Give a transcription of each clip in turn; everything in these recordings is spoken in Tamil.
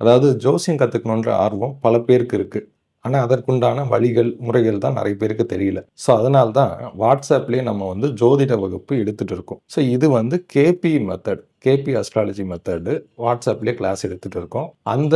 அதாவது ஜோசியம் கற்றுக்கணுன்ற ஆர்வம் பல பேருக்கு இருக்குது ஆனால் அதற்குண்டான வழிகள் முறைகள் தான் நிறைய பேருக்கு தெரியல. ஸோ அதனால தான் வாட்ஸ்அப்லேயே நம்ம வந்து ஜோதிட வகுப்பு எடுத்துகிட்டு இருக்கோம். ஸோ இது வந்து KP method KP astrology method வாட்ஸ்அப்லேயே class எடுத்துகிட்டு இருக்கோம். அந்த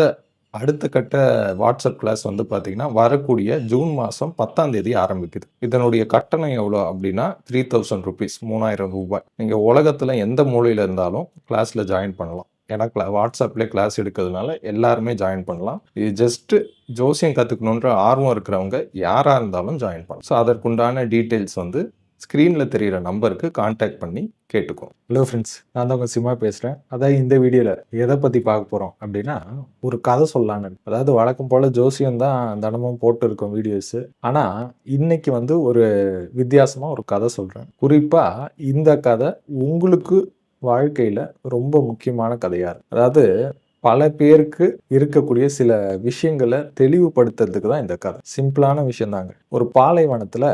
அடுத்த கட்ட வாட்ஸ்அப் கிளாஸ் வந்து பார்த்தீங்கன்னா வரக்கூடிய ஜூன் மாதம் பத்தாம் தேதி ஆரம்பிக்குது. இதனுடைய கட்டணம் எவ்வளோ அப்படின்னா த்ரீ தௌசண்ட் ருபீஸ் மூணாயிரம் ரூபாய். நீங்கள் உலகத்தில் எந்த மூலையில் இருந்தாலும் கிளாஸில் ஜாயின் பண்ணலாம். ஏன்னா கிளா வாட்ஸ்அப்லேயே கிளாஸ் எடுக்கிறதுனால எல்லாருமே ஜாயின் பண்ணலாம். இது ஜஸ்ட்டு ஜோசியம் கற்றுக்கணுன்ற ஆர்வம் இருக்கிறவங்க யாராக இருந்தாலும் ஜாயின் பண்ணலாம். ஸோ அதற்குண்டான டீட்டெயில்ஸ் வந்து ஸ்க்ரீனில் தெரிகிற நம்பருக்கு காண்டாக்ட் பண்ணி கேட்டுக்கோம் ஹலோ ஃப்ரெண்ட்ஸ் நான் தான் உங்கள் சிம்மா பேசுகிறேன் அதான் இந்த வீடியோவில் எதை பற்றி பார்க்க போகிறோம் அப்படின்னா ஒரு கதை சொல்லலான்னு அதாவது வழக்கம் போல் ஜோசியம் தான் தினமும் போட்டு இருக்கோம் வீடியோஸு ஆனால் இன்னைக்கு வந்து ஒரு வித்தியாசமாக ஒரு கதை சொல்கிறேன் குறிப்பாக இந்த கதை உங்களுக்கு வாழ்க்கையில் ரொம்ப முக்கியமான கதையாக இருக்கு. அதாவது பல பேருக்கு இருக்கக்கூடிய சில விஷயங்களை தெளிவுபடுத்துறதுக்கு தான் இந்த கதை. சிம்பிளான விஷயம் தாங்க ஒரு பாலைவனத்தில்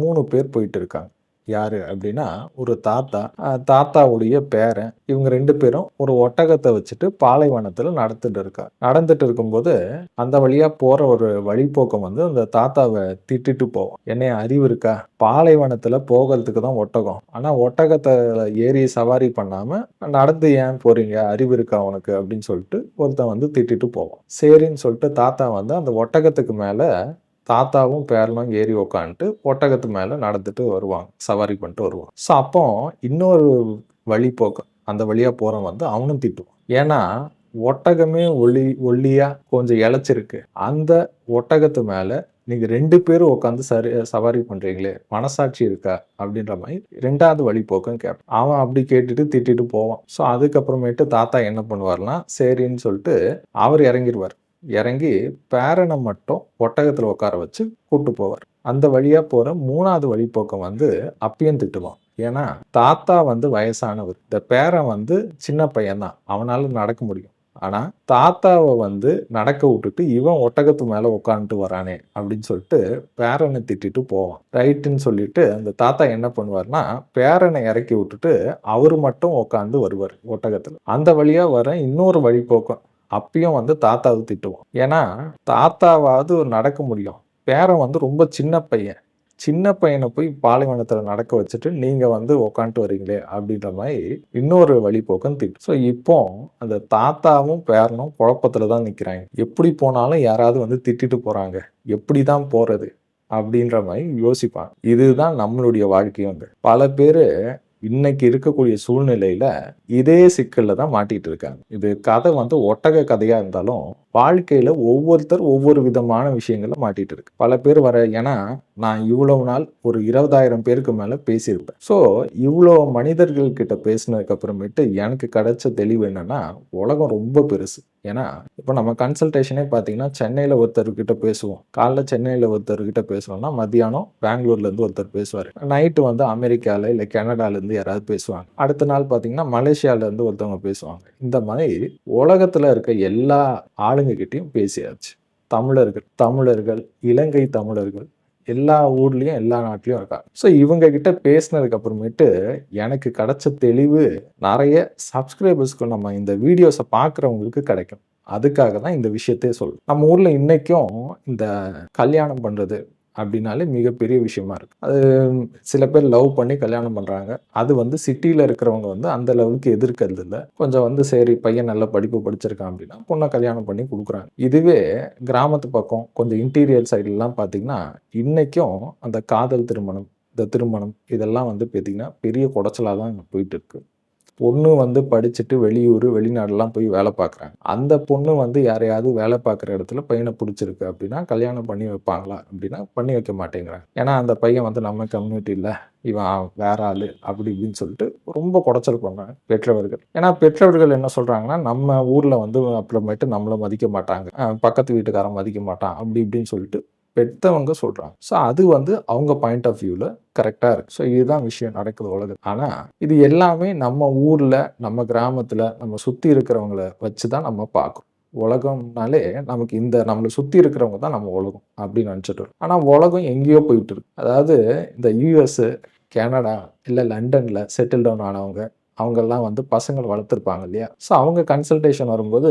மூணு பேர் போயிட்டு இருக்காங்க. யாரு அப்படின்னா ஒரு தாத்தா. தாத்தாவுடைய பேரன். இவங்க ரெண்டு பேரும் ஒரு ஒட்டகத்தை வச்சுட்டு பாலைவனத்துல நடந்துட்டு இருக்கா. நடந்துட்டு இருக்கும்போது அந்த வழியா போற ஒரு வழிப்போக்கம் வந்து அந்த தாத்தாவை திட்டிட்டு போவோம் என்னைய அறிவு இருக்கா? பாலைவனத்துல போகிறதுக்கு தான் ஒட்டகம். ஆனா ஒட்டகத்தை ஏறி சவாரி பண்ணாம நடந்து ஏன் போறீங்க? அறிவு இருக்கா உனக்கு? அப்படின்னு சொல்லிட்டு ஒருத்தன் வந்து திட்டிட்டு போவான். சரின்னு சொல்லிட்டு தாத்தா வந்து அந்த ஒட்டகத்துக்கு மேல தாத்தாவும் பேரலும் ஏறி உக்காந்துட்டு ஒட்டகத்து மேலே நடந்துட்டு வருவாங்க. சவாரி பண்ணிட்டு வருவாங்க. ஸோ அப்போ இன்னொரு வழி போக்க அந்த வழியாக போகிறவன் வந்து அவனும் திட்டுவான். ஏன்னா ஒட்டகமே ஒளி ஒல்லியாக கொஞ்சம் இழைச்சிருக்கு. அந்த ஒட்டகத்து மேலே நீங்கள் ரெண்டு பேரும் உட்காந்து சரி சவாரி பண்ணுறீங்களே மனசாட்சி இருக்கா? அப்படின்ற மாதிரி ரெண்டாவது வழி போக்கும் கேட்பான். அவன் அப்படி கேட்டுட்டு திட்டிட்டு போவான். ஸோ அதுக்கப்புறமேட்டு தாத்தா என்ன பண்ணுவார்னா சரின்னு சொல்லிட்டு அவர் இறங்கிடுவார் இறங்கி பேரனை மட்டும் ஒட்டகத்தில் உட்கார வச்சு கூட்டு போவார். அந்த வழியாக போகிற மூணாவது வழிப்போக்கம் வந்து அப்பயும் திட்டுவான். ஏன்னா தாத்தா வந்து வயசானவர். இந்த பேரன் வந்து சின்ன பையன்தான். அவனால் நடக்க முடியும். ஆனால் தாத்தாவை வந்து நடக்க விட்டுட்டு இவன் ஒட்டகத்து மேலே உட்காந்துட்டு வரானே அப்படின்னு சொல்லிட்டு பேரனை திட்டிட்டு போவான். ரைட்டுன்னு சொல்லிட்டு அந்த தாத்தா என்ன பண்ணுவார்னா பேரனை இறக்கி விட்டுட்டு அவர் மட்டும் உட்காந்து வருவார் ஒட்டகத்தில். அந்த வழியாக வர இன்னொரு வழிப்போக்கம். அப்பயும் வந்து தாத்தாவை திட்டுவோம் ஏன்னா தாத்தாவாவது நடக்க முடியும். பேரன் வந்து ரொம்ப சின்ன பையன். சின்ன பையனை போய் பாலைவனத்தில் நடக்க வச்சுட்டு நீங்கள் வந்து உக்காந்துட்டு வரீங்களே அப்படின்ற மாதிரி இன்னொரு வழிபோக்கம் திட்டு. ஸோ இப்போ அந்த தாத்தாவும் பேரனும் குழப்பத்தில் தான் நிற்கிறாங்க எப்படி போனாலும் யாராவது வந்து திட்டிட்டு போகிறாங்க எப்படி தான் போகிறது அப்படின்ற மாதிரி யோசிப்பாங்க. இதுதான் நம்மளுடைய வாழ்க்கை வந்து. பல பேர் இன்னைக்கு இருக்கக்கூடிய சூழ்நிலையில இதே சிக்கல்ல தான் மாட்டிட்டு இருக்காங்க. இது கதை வந்து ஒட்டக கதையா இருந்தாலும் வாழ்க்கையில ஒவ்வொருத்தர் ஒவ்வொரு விதமான விஷயங்களை மாட்டிட்டு இருக்கு. பல பேர் வர ஏன்னா நான் இவ்வளவு நாள் ஒரு இருபதாயிரம் பேருக்கு மேல பேசியிருப்பேன். ஸோ இவ்வளோ மனிதர்கள் கிட்ட பேசினதுக்கு அப்புறமேட்டு எனக்கு கிடைச்ச தெளிவு என்னன்னா உலகம் ரொம்ப பெருசு. ஏன்னா இப்போ நம்ம கன்சல்டேஷனே பார்த்தீங்கன்னா சென்னையில் ஒருத்தர்கிட்ட பேசுவோம். காலைல சென்னையில் ஒருத்தர்கிட்ட பேசுவோம்னா மத்தியானம் பெங்களூர்லேருந்து ஒருத்தர் பேசுவார். நைட்டு வந்து அமெரிக்காவில் இல்லை கனடாலேருந்து யாராவது பேசுவாங்க. அடுத்த நாள் பார்த்தீங்கன்னா மலேசியாவிலேருந்து ஒருத்தவங்க பேசுவாங்க. இந்த மாதிரி உலகத்தில் இருக்க எல்லா ஆளுங்கக்கிட்டையும் பேசியாச்சு. தமிழர்கள் தமிழர்கள் இலங்கை தமிழர்கள் எல்லா ஊர்லேயும் எல்லா நாட்டிலையும் இருக்காங்க. ஸோ இவங்க கிட்ட பேசினதுக்கு அப்புறமேட்டு எனக்கு கிடைச்ச தெளிவு நிறைய சப்ஸ்கிரைபர்ஸ்க்கு நம்ம இந்த வீடியோஸை பார்க்குறவங்களுக்கு கிடைக்கும். அதுக்காக தான் இந்த விஷயத்தையே சொல்லணும் நம்ம ஊரில் இன்றைக்கும் இந்த கல்யாணம் பண்ணுறது அப்படின்னாலே மிகப்பெரிய விஷயமா இருக்கு. அது சில பேர் லவ் பண்ணி கல்யாணம் பண்ணுறாங்க அது வந்து சிட்டியில் இருக்கிறவங்க வந்து அந்த லெவலுக்கு எதிர்க்கிறது இல்லை. கொஞ்சம் வந்து சரி பையன் நல்ல படிப்பு படிச்சிருக்கான் அப்படின்னா பொண்ணை கல்யாணம் பண்ணி கொடுக்குறாங்க. இதுவே கிராமத்து பக்கம் கொஞ்சம் இன்டீரியர் சைட்லலாம் பார்த்தீங்கன்னா இன்னைக்கும் அந்த காதல் திருமணம் இந்த திருமணம் இதெல்லாம் வந்து பார்த்தீங்கன்னா பெரிய குடைச்சலாக தான் போயிட்டு இருக்குது பொண்ணு வந்து படிச்சுட்டு வெளியூர் வெளிநாடுலாம் போய் வேலை பார்க்குறாங்க அந்த பொண்ணு வந்து யாரையாவது வேலை பார்க்குற இடத்துல பையனை பிடிச்சிருக்கு அப்படின்னா கல்யாணம் பண்ணி வைப்பாங்களா அப்படின்னா பண்ணி வைக்க மாட்டேங்கிறாங்க. ஏன்னா அந்த பையன் வந்து நம்ம கம்யூனிட்டியில் இவன் வேற ஆள் அப்படி இப்படின்னு சொல்லிட்டு ரொம்ப குடைச்சல் பண்ணுறாங்க பெற்றவர்கள். ஏன்னா பெற்றவர்கள் என்ன சொல்கிறாங்கன்னா நம்ம ஊரில் வந்து அப்புறமேட்டு நம்மளை மதிக்க மாட்டாங்க. பக்கத்து வீட்டுக்காரன் மதிக்க மாட்டான். அப்படி இப்படின்னு சொல்லிட்டு பெற்றவங்க சொல்கிறாங்க ஸோ அது வந்து அவங்க பாயிண்ட் ஆஃப் வியூவில் கரெக்டாக இருக்கு. ஸோ இதுதான் விஷயம் நடக்குது உலகம் ஆனால் இது எல்லாமே நம்ம ஊரில் நம்ம கிராமத்தில் நம்ம சுற்றி இருக்கிறவங்கள வச்சு தான் நம்ம பார்க்குறோம் உலகம்னாலே நமக்கு இந்த நம்மளை சுற்றி இருக்கிறவங்க தான் நம்ம உலகம் அப்படின்னு நினச்சிட்டு இருக்கோம். ஆனால் உலகம் எங்கேயோ போயிட்டு இருக்கு. அதாவது இந்த யூஎஸ்ஸு கனடா இல்லை லண்டனில் செட்டில் டவுன் ஆனவங்க அவங்கெல்லாம் வந்து பசங்களை வளர்த்துருப்பாங்க இல்லையா? ஸோ அவங்க கன்சல்டேஷன் வரும்போது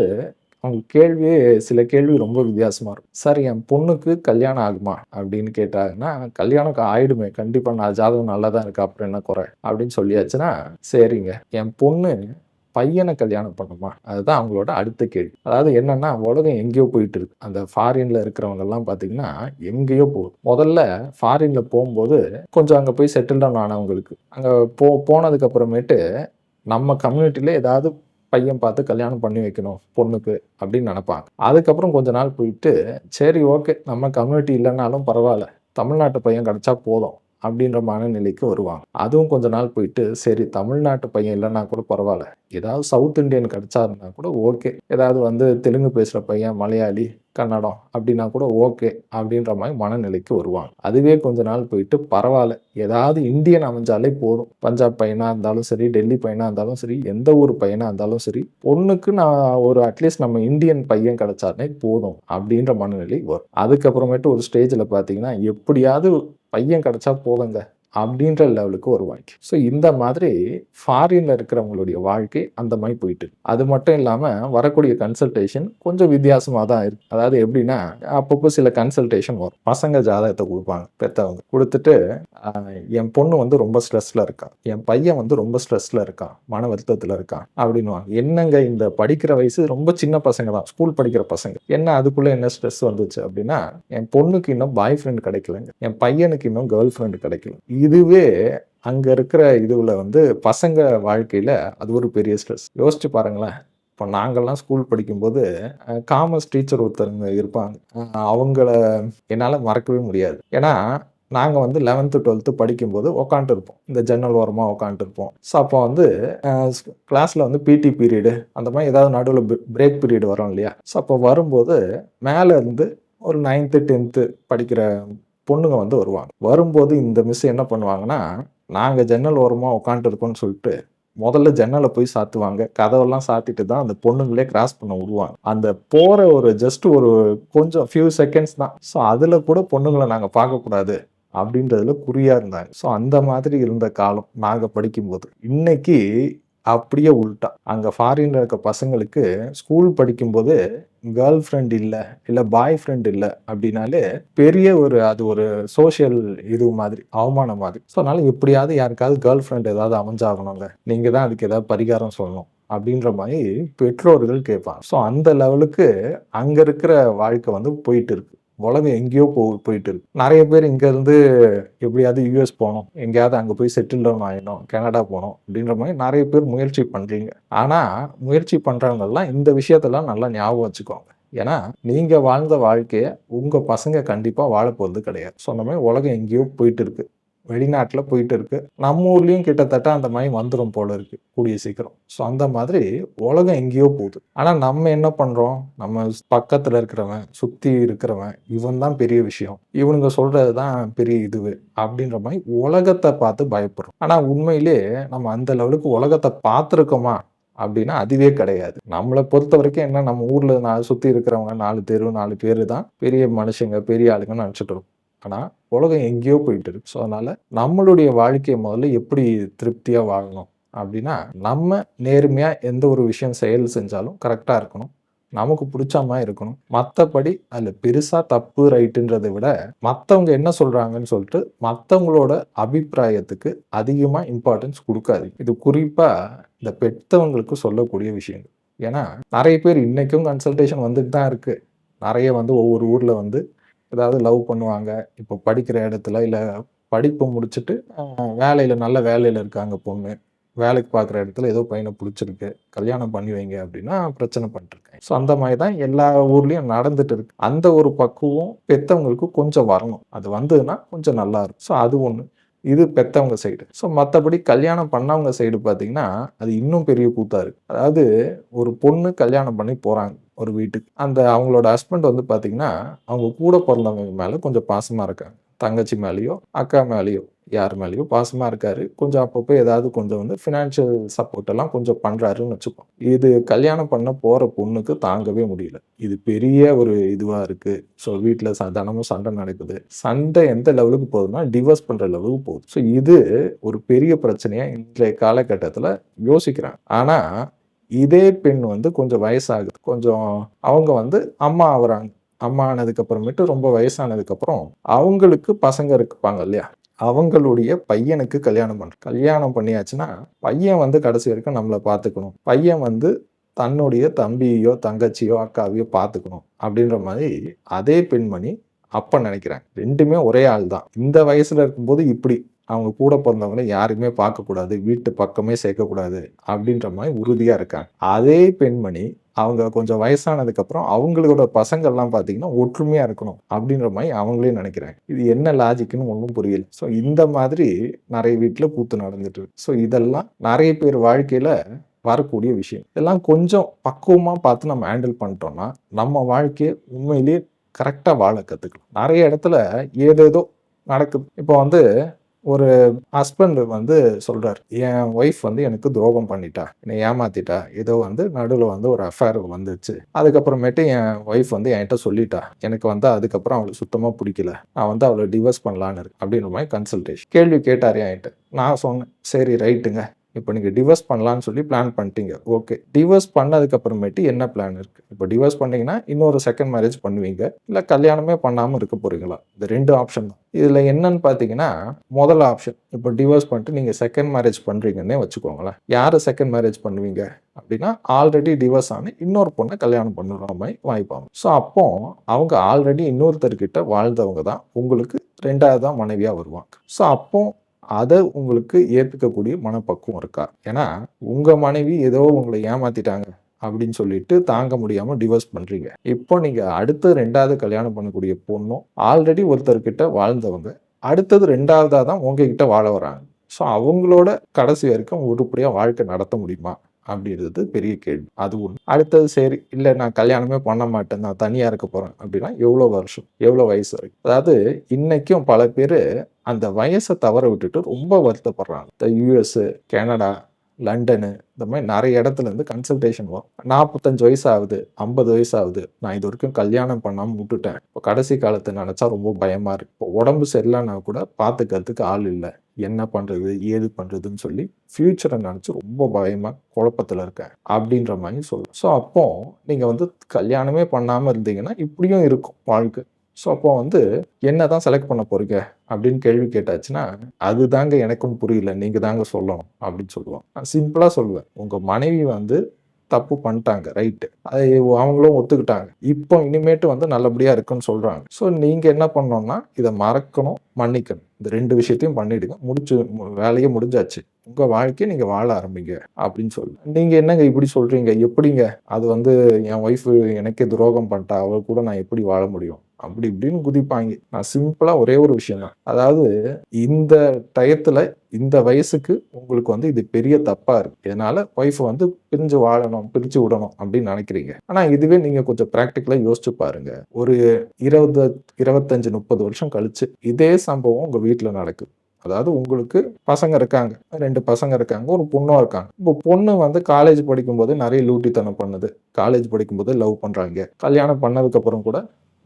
அவங்க கேள்வியே சில கேள்வி ரொம்ப வித்தியாசமாக இருக்கும். சார் என் பொண்ணுக்கு கல்யாணம் ஆகுமா? அப்படின்னு கேட்டாங்கன்னா கல்யாணம் ஆயிடுமே. கண்டிப்பாக நான் ஜாதகம் நல்லா தான் இருக்கு. அப்புறம் என்ன குறை? அப்படின்னு சொல்லியாச்சுன்னா சரிங்க. என் பொண்ணு பையனை கல்யாணம் பண்ணுமா? அதுதான் அவங்களோட அடுத்த கேள்வி. அதாவது என்னன்னா உலகம் எங்கேயோ போயிட்டு இருக்கு. அந்த ஃபாரின்ல இருக்கிறவங்கெல்லாம் பார்த்தீங்கன்னா எங்கேயோ போகுது முதல்ல ஃபாரின்ல போகும்போது கொஞ்சம் அங்கே போய் செட்டில் டவுன் ஆனவங்களுக்கு அங்கே போ போனதுக்கு அப்புறமேட்டு நம்ம கம்யூனிட்டில ஏதாவது பையன் பார்த்து கல்யாணம் பண்ணி வைக்கணும் பொண்ணுக்கு அப்படின்னு நினைப்பாங்க. அதுக்கப்புறம் கொஞ்ச நாள் போயிட்டு சரி ஓகே நம்ம கம்யூனிட்டி இல்லைனாலும் பரவாயில்ல. தமிழ்நாட்டு பையன் கிடைச்சா போதும். அப்படின்ற மனநிலைக்கு வருவாங்க. அதுவும் கொஞ்ச நாள் போயிட்டு சரி தமிழ்நாட்டு பையன் இல்லைன்னா கூட பரவாயில்ல. ஏதாவது சவுத் இந்தியன் கிடைச்சாருன்னா கூட ஓகே ஏதாவது வந்து தெலுங்கு பேசுகிற பையன் மலையாளி கன்னடம் அப்படின்னா கூட ஓகே அப்படின்ற மாதிரி மனநிலைக்கு வருவாங்க. அதுவே கொஞ்ச நாள் போயிட்டு பரவாயில்ல. ஏதாவது இந்தியன் அமைஞ்சாலே போதும். பஞ்சாப் பையனாக இருந்தாலும் சரி டெல்லி பையனாக இருந்தாலும் சரி எந்த ஊர் பையனாக இருந்தாலும் சரி பொண்ணுக்கு நான் ஒரு அட்லீஸ்ட் நம்ம இந்தியன் பையன் கிடைச்சாலே போதும் அப்படின்ற மனநிலை வரும். அதுக்கப்புறமேட்டு ஒரு ஸ்டேஜில் பார்த்தீங்கன்னா எப்படியாவது பையன் கிடைச்சா போதுங்க. அப்படின்ற லெவலுக்கு வருவாங்க. ஸோ இந்த மாதிரி ஃபாரின்ல இருக்கிறவங்களுடைய வாழ்க்கை அந்த மாதிரி போயிட்டு அது மட்டும் இல்லாமல் வரக்கூடிய கன்சல்டேஷன் கொஞ்சம் வித்தியாசமாக தான் இருக்கு. அதாவது எப்படின்னா அப்பப்போ சில கன்சல்டேஷன் வரும். பசங்க ஜாதகத்தை கொடுப்பாங்க பெற்றவங்க கொடுத்துட்டு என் பொண்ணு வந்து ரொம்ப ஸ்ட்ரெஸ்ல இருக்கா? என் பையன் வந்து ரொம்ப ஸ்ட்ரெஸ்ல இருக்கான் மன வருத்தத்தில் இருக்கான் அப்படின்னுவாங்க. என்னங்க இந்த படிக்கிற வயசு? ரொம்ப சின்ன பசங்க தான். ஸ்கூல் படிக்கிற பசங்க. என்ன அதுக்குள்ள என்ன ஸ்ட்ரெஸ் வந்துச்சு அப்படின்னா என் பொண்ணுக்கு இன்னும் பாய் ஃப்ரெண்ட் கிடைக்கலங்க. என் பையனுக்கு இன்னும் கேர்ள் ஃப்ரெண்ட் கிடைக்கல. இதுவே அங்க இருக்கிற இதுல வந்து பசங்க வாழ்க்கையில அது ஒரு பெரிய ஸ்ட்ரெஸ் யோசிச்சு பாருங்களேன். இப்போ நாங்கள்லாம் ஸ்கூல் படிக்கும்போது காமர்ஸ் டீச்சர் ஒருத்தருங்க இருப்பாங்க. அவங்கள என்னால் மறக்கவே முடியாது. ஏன்னா நாங்கள் வந்து லெவன்த்து டுவெல்த்து படிக்கும்போது உக்காந்துருப்போம் இந்த ஜன்னல் ஓரமாக உக்காந்துருப்போம் ஸோ அப்போ வந்து கிளாஸில் வந்து பிடி பீரியடு அந்த மாதிரி ஏதாவது நடுவில் பிரேக் பீரியட் வரும் இல்லையா? ஸோ அப்போ வரும்போது மேலே இருந்து ஒரு நைன்த்து டென்த்து படிக்கிற பொண்ணுங்க வந்து வருவாங்க. வரும்போது இந்த மிஸ் என்ன பண்ணுவாங்கன்னா நாங்கள் ஜன்னல் ஓரமாக உட்காந்துருக்கோம்னு சொல்லிட்டு முதல்ல ஜன்னலை போய் சாத்துவாங்க. கதவெல்லாம் சாத்திட்டு தான் அந்த பொண்ணுங்களே கிராஸ் பண்ண விடுவாங்க அந்த போகிற ஒரு ஜஸ்ட் ஒரு கொஞ்சம் ஃபியூ செகண்ட்ஸ் தான். ஸோ அதில் கூட பொண்ணுங்களை நாங்கள் பார்க்கக்கூடாது. அப்படின்றதுல குறியாக இருந்தாங்க. ஸோ அந்த மாதிரி இருந்த காலம் நாங்கள் படிக்கும்போது. இன்னைக்கு அப்படியே உள்டா அங்கே ஃபாரின்ல இருக்க பசங்களுக்கு ஸ்கூல் படிக்கும்போது கேர்ள் ஃப்ரெண்ட் இல்லை இல்லை பாய் ஃப்ரெண்ட் இல்லை அப்படின்னாலே பெரிய ஒரு அது ஒரு சோஷியல் இது மாதிரி அவமானம் மாதிரி. ஸோ அதனால எப்படியாவது யாருக்காவது கேர்ள் ஃப்ரெண்ட் ஏதாவது அமைஞ்சாகணுங்க நீங்கள் தான் அதுக்கு ஏதாவது பரிகாரம் சொல்லணும் அப்படின்ற மாதிரி பெற்றோர்கள் கேட்பாங்க. ஸோ அந்த லெவலுக்கு அங்கே இருக்கிற வாழ்க்கை வந்து போயிட்டு இருக்கு. உலகம் எங்கேயோ போ போயிட்டு இருக்கு. நிறைய பேர் இங்கேருந்து எப்படியாவது யூஎஸ் போகணும். எங்கேயாவது அங்கே போய் செட்டில் டவுன் ஆகிடும் கனடா போகணும் அப்படின்ற மாதிரி நிறைய பேர் முயற்சி பண்ணுறீங்க ஆனால் முயற்சி பண்ணுறவங்கெல்லாம் இந்த விஷயத்தெல்லாம் நல்லா ஞாபகம் வச்சுக்கோங்க. ஏன்னா நீங்கள் வாழ்ந்த வாழ்க்கையை உங்கள் பசங்க கண்டிப்பாக வாழ போகிறது கிடையாது. ஸோ அந்த மாதிரி உலகம் எங்கேயோ போயிட்டு இருக்குது வெளிநாட்டில் போயிட்டு இருக்கு நம்ம ஊர்லேயும் கிட்டத்தட்ட அந்த மாதிரி வந்துடும் போல இருக்கு கூடிய சீக்கிரம். ஸோ அந்த மாதிரி உலகம் எங்கேயோ போகுது. ஆனால் நம்ம என்ன பண்ணுறோம் நம்ம பக்கத்தில் இருக்கிறவன் சுற்றி இருக்கிறவன் இவன் தான் பெரிய விஷயம். இவனுங்க சொல்கிறது தான் பெரிய இதுவு அப்படின்ற மாதிரி உலகத்தை பார்த்து பயப்படுறோம். ஆனால் உண்மையிலே நம்ம அந்த லெவலுக்கு உலகத்தை பார்த்துருக்கோமா அப்படின்னா அதுவே கிடையாது. நம்மளை பொறுத்த வரைக்கும் என்ன நம்ம ஊரில் நாலு சுற்றி இருக்கிறவங்க நாலு தெரு நாலு பேர் தான் பெரிய மனுஷங்க பெரிய ஆளுங்கன்னு நினச்சிட்டு இருக்கோம். ஆனால் உலகம் எங்கேயோ போயிட்டு இருக்கு. ஸோ அதனால் நம்மளுடைய வாழ்க்கையை முதல்ல எப்படி திருப்தியாக வாழணும் அப்படின்னா நம்ம நேர்மையாக எந்த ஒரு விஷயம் செயல் செஞ்சாலும் கரெக்டாக இருக்கணும். நமக்கு பிடிச்ச மாதிரி இருக்கணும். மற்றபடி அதில் பெருசாக தப்பு ரைட்டுன்றதை விட மற்றவங்க என்ன சொல்கிறாங்கன்னு சொல்லிட்டு மற்றவங்களோட அபிப்பிராயத்துக்கு அதிகமாக இம்பார்ட்டன்ஸ் கொடுக்காது இது குறிப்பாக இந்த பெற்றவங்களுக்கு சொல்லக்கூடிய விஷயங்கள். ஏன்னா நிறைய பேர் இன்றைக்கும் கன்சல்டேஷன் வந்துட்டு தான் இருக்குது நிறைய வந்து ஒவ்வொரு ஊரில் வந்து ஏதாவது லவ் பண்ணுவாங்க இப்போ படிக்கிற இடத்துல இல்லை படிப்பு முடிச்சுட்டு வேலையில் நல்ல வேலையில் இருக்காங்க பொண்ணு. வேலைக்கு பார்க்குற இடத்துல ஏதோ பையனை பிடிச்சிருக்கு. கல்யாணம் பண்ணி வைங்க அப்படின்னா பிரச்சனை பண்ணிருக்கேன் ஸோ அந்த மாதிரி தான் எல்லா ஊர்லேயும் நடந்துட்டு இருக்கு. அந்த ஒரு பக்குவம் பெற்றவங்களுக்கு கொஞ்சம் வரணும். அது வந்ததுன்னா கொஞ்சம் நல்லா இருக்கும். ஸோ அது ஒன்று இது பெத்தவங்க சைடு ஸோ மற்றபடி கல்யாணம் பண்ணவங்க சைடு பார்த்தீங்கன்னா அது இன்னும் பெரிய கூத்தாக இருக்குது அதாவது ஒரு பொண்ணு கல்யாணம் பண்ணி போகிறாங்க ஒரு வீட்டுக்கு. அந்த அவங்களோட ஹஸ்பண்ட் வந்து பார்த்தீங்கன்னா அவங்க கூட பிறந்தவங்க மேலே கொஞ்சம் பாசமாக இருக்காங்க. தங்கச்சி மேலேயோ அக்கா மேலேயோ யார் மேலேயோ பாசமாக இருக்காரு. கொஞ்சம் அப்பப்போ ஏதாவது கொஞ்சம் வந்து ஃபினான்ஷியல் சப்போர்ட் எல்லாம் கொஞ்சம் பண்ணுறாருன்னு வச்சுக்கோ. இது கல்யாணம் பண்ண போகிற பொண்ணுக்கு தாங்கவே முடியல. இது பெரிய ஒரு இதுவாக இருக்குது ஸோ வீட்டில் ச தினமும் சண்டை நடக்குது. சண்டை எந்த லெவலுக்கு போகுதுன்னா டிவோர்ஸ் பண்ணுற லெவலுக்கு போகுது. ஸோ இது ஒரு பெரிய பிரச்சனையாக இன்றைய காலகட்டத்தில் யோசிக்கிறாங்க. ஆனால் இதே பெண் வந்து கொஞ்சம் வயசாகுது. கொஞ்சம் அவங்க வந்து அம்மா ஆகுறாங்க. அம்மா ஆனதுக்கு அப்புறமேட்டு ரொம்ப வயசானதுக்கு அப்புறம் அவங்களுக்கு பசங்க இருப்பாங்க இல்லையா? அவங்களுடைய பையனுக்கு கல்யாணம் பண்ண கல்யாணம் பண்ணியாச்சுன்னா பையன் வந்து கடைசி வரைக்கும் நம்மளை பார்த்துக்கணும் பையன் வந்து தன்னுடைய தம்பியோ தங்கச்சியோ அக்காவையோ பார்த்துக்கணும் அப்படின்ற மாதிரி அதே பெண்மணி அப்போ நினைக்கிறாங்க. ரெண்டுமே ஒரே ஆள் தான். இந்த வயசுல இருக்கும்போது இப்படி அவங்க கூட பிறந்தவங்களை யாருமே பார்க்கக்கூடாது வீட்டு பக்கமே சேர்க்கக்கூடாது அப்படின்ற மாதிரி உறுதியாக இருக்காங்க. அதே பெண்மணி அவங்க கொஞ்சம் வயசானதுக்கப்புறம் அவங்களோட பசங்கள்லாம் பார்த்தீங்கன்னா ஒற்றுமையாக இருக்கணும் அப்படின்ற மாதிரி அவங்களே நினைக்கிறாங்க. இது என்ன லாஜிக்னு ஒன்றும் புரியல. ஸோ இந்த மாதிரி நிறைய வீட்டில் கூத்து நடந்துட்டு இருக்கு. ஸோ இதெல்லாம் நிறைய பேர் வாழ்க்கையில் வரக்கூடிய விஷயம். இதெல்லாம் கொஞ்சம் பக்குவமாக பார்த்து நம்ம ஹேண்டில் பண்ணிட்டோம்னா நம்ம வாழ்க்கையை உண்மையிலேயே கரெக்டாக வாழ கற்றுக்கலாம் நிறைய இடத்துல ஏதேதோ நடக்குது. இப்போ வந்து ஒரு ஹஸ்பண்ட் வந்து சொல்கிறார் என் ஒய்ஃப் வந்து எனக்கு துரோகம் பண்ணிட்டா என்னை ஏமாத்திட்டா ஏதோ வந்து நடுவில் வந்து ஒரு அஃபேர் வந்துச்சு. அதுக்கப்புறமேட்டு என் ஒய்ஃப் வந்து என்கிட்ட சொல்லிட்டா எனக்கு வந்து அதுக்கப்புறம் அவளுக்கு சுத்தமாக பிடிக்கல. நான் வந்து அவளை டிவோர்ஸ் பண்ணலான்னு இருக்கு. அப்படின்ற மாதிரி கன்சல்டேஷன் கேள்வி கேட்டார் என்கிட்ட. நான் சொன்னேன் சரி ரைட்டுங்க இப்போ நீங்கள் டிவோர்ஸ் பண்ணலான்னு சொல்லி பிளான் பண்ணிட்டீங்க. ஓகே டிவோர்ஸ் பண்ணதுக்கப்புறமேட்டு என்ன பிளான் இருக்குது இப்போ டிவோர்ஸ் பண்ணீங்கன்னா இன்னொரு செகண்ட் மேரேஜ் பண்ணுவீங்க. இல்லை கல்யாணமே பண்ணாமல் இருக்க போகிறீங்களா இந்த ரெண்டு ஆப்ஷன் தான். இதில் என்னன்னு பார்த்தீங்கன்னா முதல் ஆப்ஷன் இப்போ டிவோர்ஸ் பண்ணிட்டு நீங்கள் செகண்ட் மேரேஜ் பண்ணுறீங்கன்னே வச்சுக்கோங்களேன். யாரை செகண்ட் மேரேஜ் பண்ணுவீங்க? அப்படின்னா ஆல்ரெடி டிவோர்ஸ் ஆன இன்னொரு பொண்ணை கல்யாணம் பண்ணுற மாதிரி வாய்ப்பாங்க ஸோ அப்போ அவங்க ஆல்ரெடி இன்னொருத்தர்கிட்ட வாழ்ந்தவங்க தான். உங்களுக்கு ரெண்டாவதாக மனைவியாக வருவாங்க. ஸோ அப்போ அதை உங்களுக்கு ஏற்றுக்கக்கூடிய மனப்பக்குவம் இருக்கா? ஏன்னா உங்கள் மனைவி ஏதோ உங்களை ஏமாத்திட்டாங்க அப்படின்னு சொல்லிட்டு தாங்க முடியாமல் டிவோர்ஸ் பண்ணுறீங்க இப்போ நீங்கள் அடுத்து ரெண்டாவது கல்யாணம் பண்ணக்கூடிய பொண்ணும் ஆல்ரெடி ஒருத்தர்கிட்ட வாழ்ந்தவங்க. அடுத்தது ரெண்டாவதாக தான் உங்ககிட்ட வாழ வராங்க. ஸோ அவங்களோட கடைசி வரைக்கும் உருப்படியாக வாழ்க்கை நடத்த முடியுமா? அப்படின்றது பெரிய கேள்வி. அது ஒன்று அடுத்தது சரி இல்லை நான் கல்யாணமே பண்ண மாட்டேன் நான் தனியாக இருக்க போகிறேன் அப்படின்னா எவ்வளோ வருஷம் எவ்வளோ வயசு வரைக்கும்? அதாவது இன்றைக்கும் பல பேர் அந்த வயசை தவற விட்டுட்டு ரொம்ப வருத்தப்படுறாங்க. இந்த யூஎஸ்ஸு கனடா லண்டனு இந்த மாதிரி நிறைய இடத்துல இருந்து கன்சல்டேஷன் வரும். நாற்பத்தஞ்சு வயசு ஆகுது ஐம்பது வயசு ஆகுது நான் இது வரைக்கும் கல்யாணம் பண்ணாமல் விட்டுட்டேன். இப்போ கடைசி காலத்தை நினச்சா ரொம்ப பயமாக இருக்கு. இப்போ உடம்பு சரியில்லைன்னா கூட பார்த்துக்கிறதுக்கு ஆள் இல்லை. என்ன பண்ணுறது ஏது பண்ணுறதுன்னு சொல்லி ஃப்யூச்சரை நினச்சி ரொம்ப பயமாக குழப்பத்தில் இருக்கேன் அப்படின்ற மாதிரி சொல்லுவேன் ஸோ அப்போது நீங்கள் வந்து கல்யாணமே பண்ணாமல் இருந்தீங்கன்னா இப்படியும் இருக்கும் வாழ்க்கை. ஸோ அப்போ வந்து என்ன தான் செலக்ட் பண்ண போறீங்க அப்படின்னு கேள்வி கேட்டாச்சுன்னா அதுதாங்க எனக்கும் புரியல நீங்கள் தாங்க சொல்லணும் அப்படின்னு சொல்லுவோம். நான் சிம்பிளாக சொல்லுவேன். உங்கள் மனைவி வந்து தப்பு பண்ணிட்டாங்க ரைட்டு அதை அவங்களும் ஒத்துக்கிட்டாங்க. இப்போ இனிமேட்டு வந்து நல்லபடியாக இருக்குன்னு சொல்கிறாங்க ஸோ நீங்கள் என்ன பண்ணோன்னா இதை மறக்கணும் மன்னிக்கணும். இந்த ரெண்டு விஷயத்தையும் பண்ணிடுங்க. முடிச்சு மு- வேலையே முடிஞ்சாச்சு. உங்கள் வாழ்க்கையை நீங்கள் வாழ ஆரம்பிங்க அப்படின்னு சொல்லு. நீங்கள் என்னங்க இப்படி சொல்கிறீங்க எப்படிங்க? அது வந்து என் ஒய்ஃப் எனக்கே துரோகம் பண்ணிட்டா அவள் கூட நான் எப்படி வாழ முடியும்? அப்படி இப்படின்னு குதிப்பாங்க. நான் சிம்பிளாக ஒரே ஒரு விஷயம் தான். அதாவது இந்த டயத்தில் இந்த வயசுக்கு உங்களுக்கு வந்து இது பெரிய தப்பாக இருக்குது இதனால் ஒய்ஃப் வந்து பிரிஞ்சு வாழணும் பிரிஞ்சு விடணும் அப்படின்னு நினைக்கிறீங்க. ஆனால் இதுவே நீங்கள் கொஞ்சம் ப்ராக்டிக்கலாக யோசிச்சு பாருங்கள் ஒரு இருபது இருபத்தஞ்சு முப்பது வருஷம் கழிச்சு இதே சம்பவம் உங்கள் வீட்டில் நடக்குது. அதாவது உங்களுக்கு பசங்க இருக்காங்க. ரெண்டு பசங்க இருக்காங்க ஒரு பொண்ணும் இருக்காங்க. இப்போ பொண்ணு வந்து காலேஜ் படிக்கும்போது நிறைய லூட்டித்தனம் பண்ணுது. காலேஜ் படிக்கும்போது லவ் பண்ணுறாங்க கல்யாணம் பண்ணதுக்கப்புறம் கூட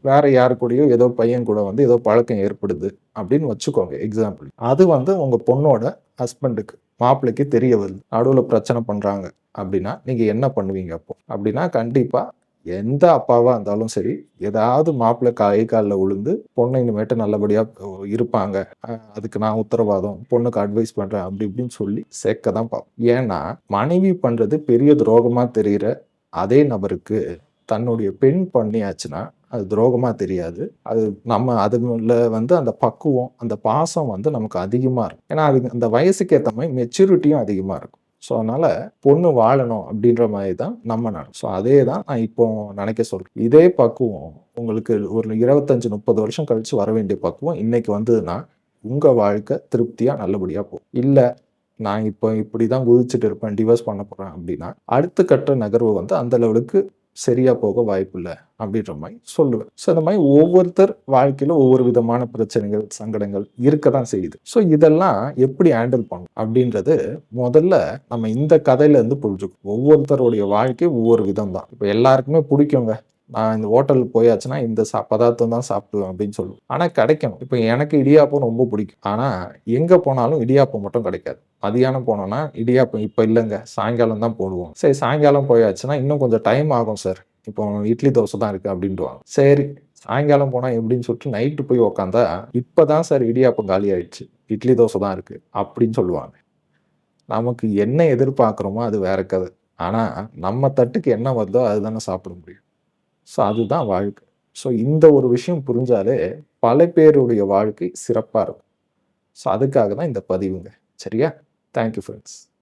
வேற யாரு கூடயோ ஏதோ பையன் கூட வந்து ஏதோ பழக்கம் ஏற்படுது அப்படின்னு வச்சுக்கோங்க எக்ஸாம்பிள் அது வந்து உங்க பொண்ணோட ஹஸ்பண்டுக்கு மாப்பிள்ளைக்கு தெரிய வருது. நடுவில் பிரச்சனை பண்றாங்க அப்படின்னா நீங்க என்ன பண்ணுவீங்க அப்போ? அப்படின்னா கண்டிப்பா எந்த அப்பாவா இருந்தாலும் சரி ஏதாவது மாப்பிள்ளை கை காலில் விழுந்து பொண்ணை இனிமேட்டு நல்லபடியா இருப்பாங்க. அதுக்கு நான் உத்தரவாதம் பொண்ணுக்கு அட்வைஸ் பண்றேன் அப்படி இப்படின்னு சொல்லி சேர்க்க தான் பார்ப்போம். ஏன்னா மனைவி பண்றது பெரிய துரோகமா தெரிகிற அதே நபருக்கு தன்னுடைய பெண் பண்ணியாச்சுன்னா அது துரோகமாக தெரியாது. அது நம்ம அதுல வந்து அந்த பக்குவம் அந்த பாசம் வந்து நமக்கு அதிகமாக இருக்கும். ஏன்னா அது அந்த வயசுக்கு ஏற்ற மாதிரி மெச்சூரிட்டியும் அதிகமாக இருக்கும். ஸோ அதனால் பொண்ணு வாழணும் அப்படின்ற மாதிரி தான் நம்ம நடக்கும் ஸோ அதே தான் நான் இப்போ நினைக்க சொல்கிறேன் இதே பக்குவம் உங்களுக்கு ஒரு இருபத்தஞ்சு முப்பது வருஷம் கழித்து வர வேண்டிய பக்குவம் இன்னைக்கு வந்ததுன்னா உங்கள் வாழ்க்கை திருப்தியாக நல்லபடியாக போகும். இல்லை நான் இப்போ இப்படி தான் குதிச்சுட்டு இருப்பேன் டிவோர்ஸ் பண்ண போகிறேன் அப்படின்னா அடுத்த கட்ட நகர்வு வந்து அந்த லெவலுக்கு சரியாக போக வாய்ப்பு இல்லை அப்படின்ற மாதிரி சொல்லுவேன். ஸோ இந்த மாதிரி ஒவ்வொருத்தர் வாழ்க்கையில் ஒவ்வொரு விதமான பிரச்சனைகள் சங்கடங்கள் இருக்க தான் செய்யுது. ஸோ இதெல்லாம் எப்படி ஹேண்டில் பண்ணணும் அப்படின்றது முதல்ல நம்ம இந்த கதையிலேருந்து புரிஞ்சுக்கணும். ஒவ்வொருத்தருடைய வாழ்க்கை ஒவ்வொரு விதம் தான் இப்போ எல்லாருக்குமே பிடிக்குங்க. நான் இந்த ஹோட்டல் போயாச்சுன்னா இந்த சா பதார்த்தம் தான் சாப்பிடுவேன் அப்படின்னு சொல்லுவோம். ஆனால் கிடைக்கணும். இப்போ எனக்கு இடியாப்பம் ரொம்ப பிடிக்கும். ஆனால் எங்கே போனாலும் இடியாப்பம் மட்டும் கிடைக்காது. மதியானம் போனோன்னா இடியாப்பம் இப்போ இல்லைங்க. சாயங்காலம் தான் போடுவோம். சரி சாயங்காலம் போயாச்சுன்னா இன்னும் கொஞ்சம் டைம் ஆகும் சார் இப்போ இட்லி தோசை தான் இருக்குது அப்படின்ட்டுவாங்க சரி சாயங்காலம் போனால் எப்படின்னு சொல்லிட்டு நைட்டு போய் உக்காந்தா இப்போ தான் சார் இடியாப்பம் காலி ஆயிடுச்சு. இட்லி தோசை தான் இருக்குது அப்படின்னு சொல்லுவாங்க. நமக்கு என்ன எதிர்பார்க்குறோமோ அது வேற கதை. ஆனால் நம்ம தட்டுக்கு என்ன வருதோ அதுதானே சாப்பிட முடியும். ஸோ அதுதான் வாழ்க்கை. ஸோ இந்த ஒரு விஷயம் புரிஞ்சாலே பல பேருடைய வாழ்க்கை சிறப்பாக இருக்கும். ஸோ அதுக்காக தான் இந்த பதிவுங்க. சரியா? Thank you friends